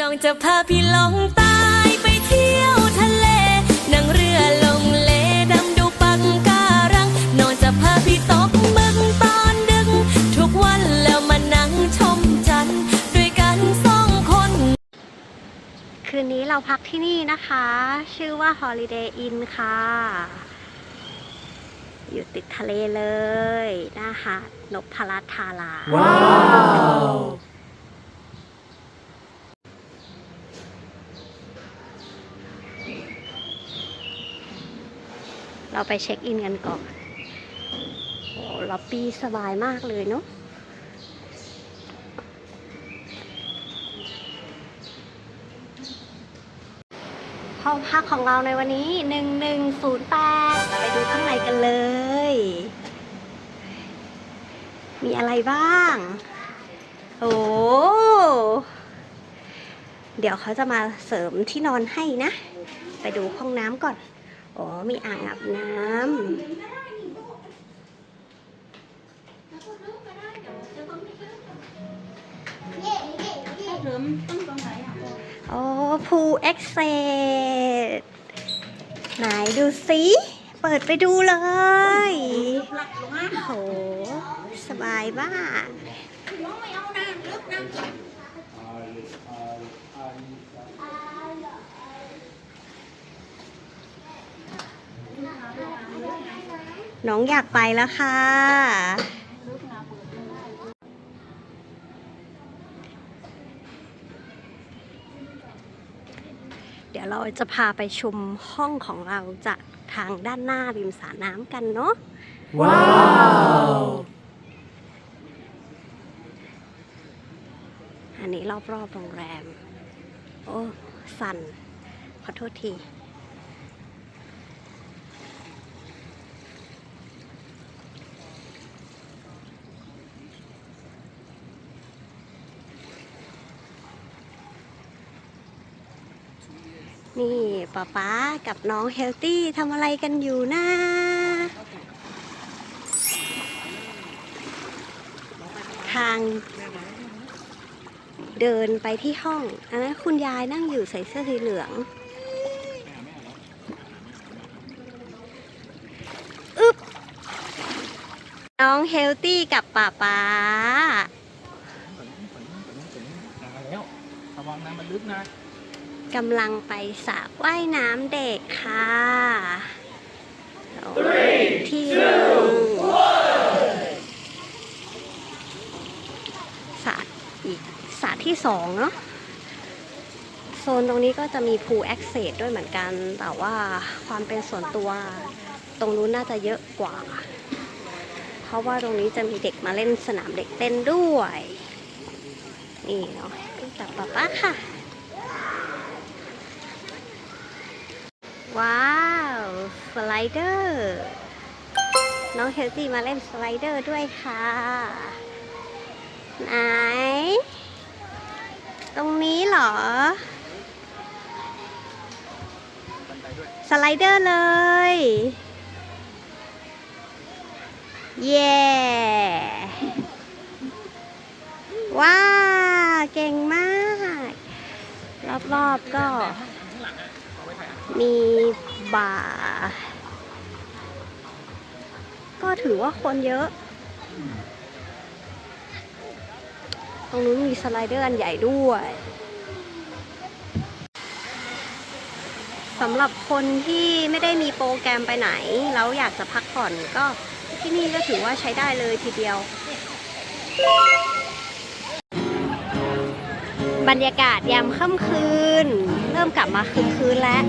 น้องจะพาพี่ลงใต้ไปเที่ยวทะเล นั่งเรือลงเลดำดูปังการัง น้องจะพาพี่ตกหมึกตอนดึกทุกวันแล้วมานั่งชมจันทร์ด้วยกันสองคน คืนนี้เราพักที่นี่นะคะ ชื่อว่า Holiday Inn ค่ะ อยู่ติดทะเลเลยหน้าหาดนพรัตน์ทาราว้าว เราไปเช็คอินกันก่อน โอ้ล็อบบี้สบายมากเลยเนาะห้องพักของเราในวันนี้ 1108 ไปดูข้างในกันเลย มีอะไรบ้าง โอ้เดี๋ยวเขาจะมาเสริมที่นอนให้นะ ไปดูห้องน้ำก่อน อ๋อ มีอ่างอาบน้ำโอ้พูเอ็กเซไหนดูสิเปิดไปดูเลยโห สบายบ้ากน้ องอยากไปแล้วค่ะ เดี๋ยวเราจะพาไปชมห้องของเราจากทางด้านหน้าริมสระน้ำกันเนาะ ว้าว อันนี้รอบๆโรงแรม โอ้ สั่นขอโทษที นี่ป๊าป๊ากับน้องเฮลตี้ทำอะไรกันอยู่นะทางเดินไปที่ห้องอันนั้นคุณยายนั่งอยู่ใส่เสื้อสีเหลืองอึ๊บน้องเฮลตี้กับป๊าป๊าระวังน้ำมันลึกนะ กำลังไปสระว่ายน้ำเด็กค่ะที่หนึ่งสระอีกสระที่สองเนาะโซนตรงนี้ก็จะมีพูแอคเซสด้วยเหมือนกัน แต่ว่าความเป็นส่วนตัวตรงนู้นน่าจะเยอะกว่า เพราะว่าตรงนี้จะมีเด็กมาเล่นสนามเด็กเต้นด้วย นี่เนาะกับป๊าป๊าค่ะ ว้าว สไลเดอร์ น้องเฮลตี้มาเล่นสไลเดอร์ด้วยค่ะ ไหน ตรงนี้เหรอ สไลเดอร์เลย เย้ว้า เก่งมาก รอบๆก็ มีบาร์ก็ถือว่าคนเยอะ ตรงนู้นมีสไลเดอร์อันใหญ่ด้วยสำหรับคนที่ไม่ได้มีโปรแกรมไปไหน แล้วอยากจะพักผ่อนก็ที่นี่ก็ถือว่าใช้ได้เลยทีเดียว บรรยากาศยามค่ำคืน ริ่มกลับมาคืนคืนแล้ว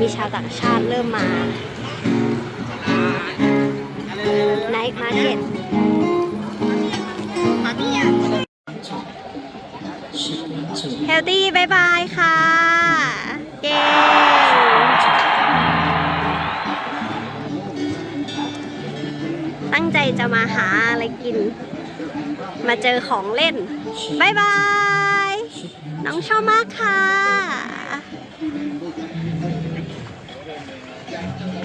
มีชาวต่างชาติเริ่มมาไนท์มาร์เก็ตเฮลตี้บายบายค่ะเก่งตั้งใจจะมาหาอะไรกิน มาเจอของเล่นบายบาย น้องชอบมากค่ะ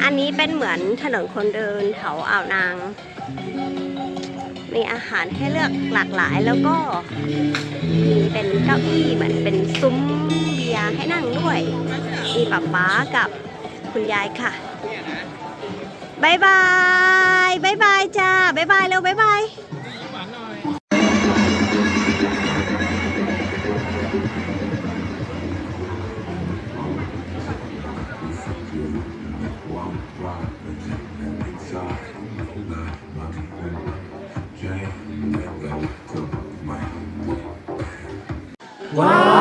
อันนี้เป็นเหมือนถนนคนเดินแถวอ่าวนาง มีอาหารให้เลือกหลากหลายแล้วก็มีเป็นเก้าอี้เหมือนเป็นซุ้มเบียร์ให้นั่งด้วย มีป๊าป๊ากับคุณยายค่ะบายบายบายบายจ้าบายบายเร็วบายบาย One rock, the tip, and it's all my money, my jam, and I my way. Wow!